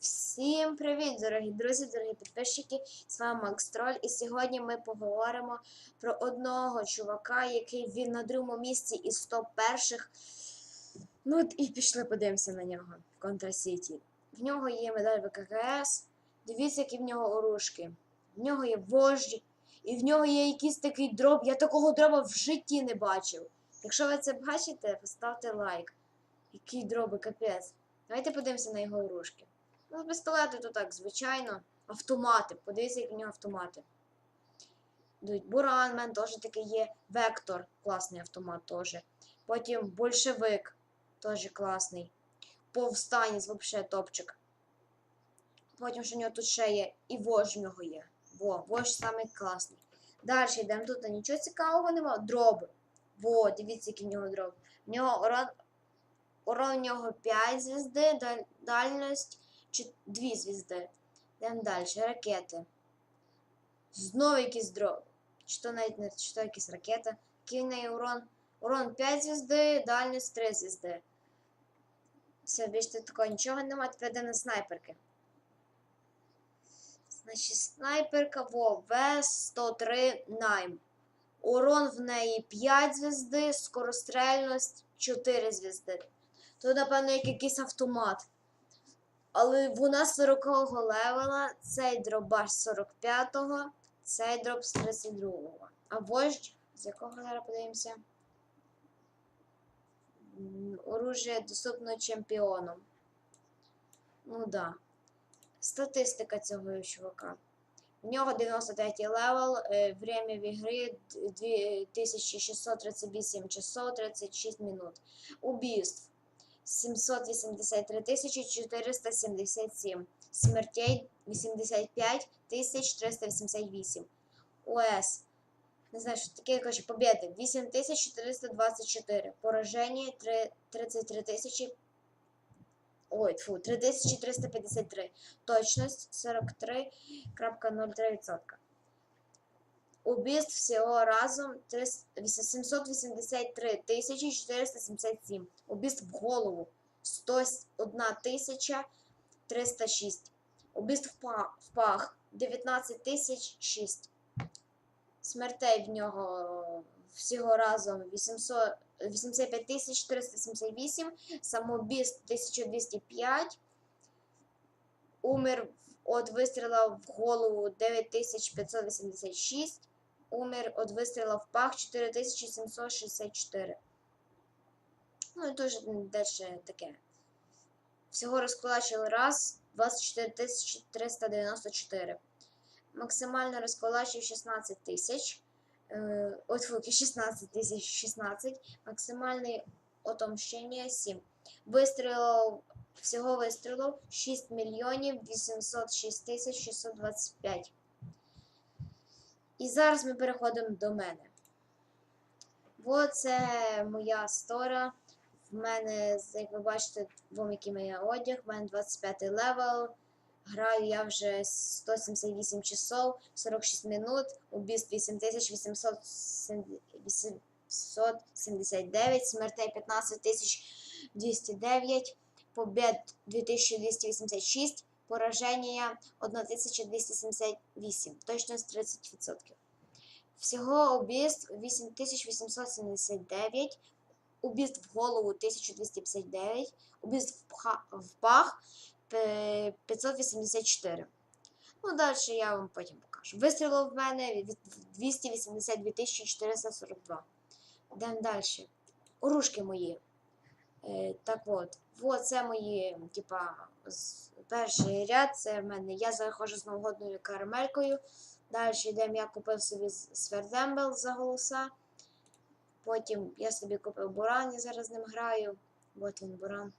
Всім привіт, дорогі друзі, дорогі підписчики! З вами Макс Троль, і сьогодні ми поговоримо про одного чувака, який він на другому місці із 100 перших. Ну от і пішли подивимося на нього в Контра Сіті. В нього є медаль ВККС. Дивіться, які в нього оружки. В нього є вождь, і в нього є якийсь такий дроб. Я такого дроба в житті не бачив. Якщо ви це бачите, поставте лайк. Який дроби, капець. Давайте подивимося на його оружки. Ну, пістолети то так, звичайно. Автомати. Подивіться, як у нього автомати. Йдуть Буран, в теж такий є. Вектор, класний автомат теж. Потім большевик, теж класний. Повстанець, взагалі топчик. Потім що у нього тут ще є. І вождь в нього є. Во, вождь самий класний. Далі йдемо тут, а нічого цікавого нема. Дроби. Во, дивіться, який в нього дроб. В нього урон, урон в нього 5 звізди, даль, дальність дві звізди. Йдемо далі. Ракети. Знову якийсь дроб. Чи то навіть не чи то якісь ракета. Який в урон? Урон 5 звізди, дальність 3 звізди. Все, більше такого нічого немає. Тепер йдемо на снайперки. Значить, снайперка во В103 Найм. Урон в неї 5 звізди, скорострельність 4 звізди. Тут, напевно, як якийсь автомат. Але вона 40-го левела, цей дробаш 45-го, цей дроб з 32-го. А вождь, з якого зараз подивимося? Оружие доступно чемпіоном. Ну да. Статистика цього чувака. У нього 93 левел, е, время в ігри 2638 часов 36 минут. Убійств 783 477. Смертей 85 388. ОС. Не знаю, що таке, коротше, победи 8424. Пораження 3 33 тисячі. Ой, фу, 3353. Точність 43,03%. Убийств всього разом 783 тисячі 477. Убийств в голову 101 тисяча 306. Убийств в пах 19 тисяч 6. Смертей в нього всього разом 800, 85 тисяч 478. Самоубийств 1205. Умер від вистріла в голову 9586. Умер від вистріла в пах 4764. Ну і дуже далі таке. Всього розкулачили раз 24 394. Максимально розкулачив 16 тисяч. От фуки 16 тисяч 16. Максимальне отомщення 7. Вистрілив Всього вистрілів 6 мільйонів 806 тисяч 625. І зараз ми переходимо до мене. Ось це моя стора. В мене, як ви бачите, вам який моє одяг. В мене 25 левел. Граю я вже 178 часов, 46 минут, убийств 8879, смертей 15209 побед 2286, пораження 1278, точність 30%. Всього убийств 8879, убийств в голову 1259, убийств в пах е, 584. Ну, далі я вам потім покажу. Вистрілив в мене 282 442. Йдемо далі. Оружки мої. Е, так от, вот це мої, типа, перший ряд, це в мене. Я заходжу з новогодною карамелькою. Далі йдемо, я купив собі свердембел за голоса. Потім я собі купив буран, я зараз з ним граю. От він буран.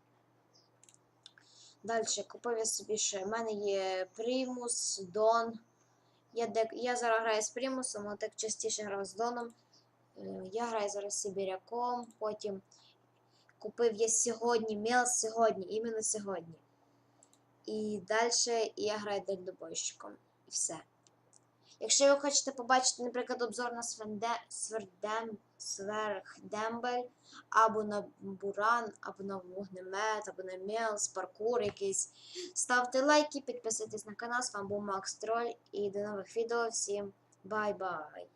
Далі купив я собі ще. В мене є примус, Дон. Я, дек... я зараз граю з примусом, а так частіше грав з Доном. Е, Я граю зараз з Сибіряком, потім купив я сьогодні, Мелс сьогодні, іменно сьогодні. І далі я граю дальнобойщиком. І все. Якщо ви хочете побачити, наприклад, обзор на Свердем, Сверхдембель, або на Буран, або на вогнемет, або на Мелс, паркур якийсь, ставте лайки, підписуйтесь на канал. З вами був Макс Троль і до нових відео. Всім бай-бай!